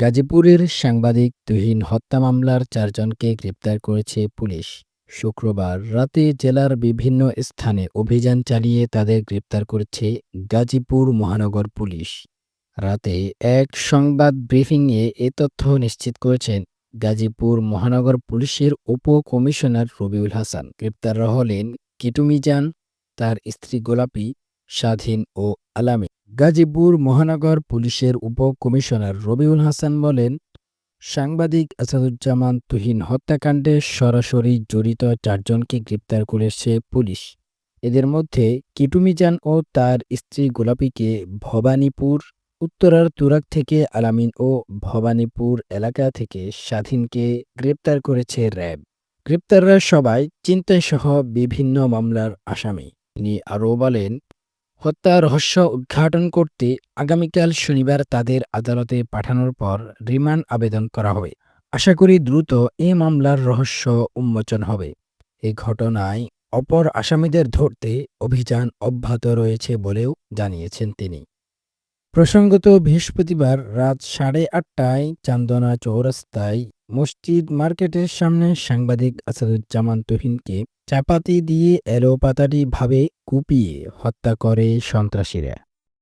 গাজীপুরের সাংবাদিক তুহিন হত্যা মামলার চারজনকে গ্রেপ্তার করেছে পুলিশ। শুক্রবার রাতে জেলার বিভিন্ন স্থানে অভিযান চালিয়ে তাদের গ্রেপ্তার করেছে গাজীপুর মহানগর পুলিশ। রাতে এক সংবাদ ব্রিফিংয়ে এ তথ্য নিশ্চিত করেছেন গাজীপুর মহানগর পুলিশের উপ কমিশনার রবিউল হাসান। গ্রেপ্তাররা হলেন কিটুমিজান, তার স্ত্রী গোলাপি, স্বাধীন ও আলামী। গাজীপুর মহানগর পুলিশের উপ কমিশনার রবিউল হাসান বলেন, সাংবাদিক আসাদুজ্জামান তুহিন হত্যাকাণ্ডে সরাসরি জড়িত চারজনকে গ্রেপ্তার করেছে পুলিশ। এদের মধ্যে কিটুমিজান ও তার স্ত্রী গোলাপীকে ভবানীপুর, উত্তরার তুরাক থেকে আলামিন ও ভবানীপুর এলাকা থেকে স্বাধীনকে গ্রেপ্তার করেছে র্যাব। গ্রেপ্তাররা সবাই চিন্তাসহ বিভিন্ন মামলার আসামি। তিনি আরও বলেন হত্যা রহস্য উদ্ঘাটন করতে আগামীকাল শনিবার তাদের আদালতে পাঠানোর পর রিমান্ড আবেদন করা হবে। আশা করি দ্রুত এ মামলার রহস্য উন্মোচন হবে। এ ঘটনায় অপর আসামিদের ধরতে অভিযান অব্যাহত রয়েছে বলেও জানিয়েছেন তিনি। প্রসঙ্গত, বৃহস্পতিবার রাত সাড়ে আটটায় চান্দনা চৌরাস্তায় মসজিদ মার্কেটের সামনে সাংবাদিক আসাদুজ্জামান তুহিনকে চাপাতি দিয়ে এলোপাতাড়ি ভাবে কুপিয়ে হত্যা করে সন্ত্রাসীরা।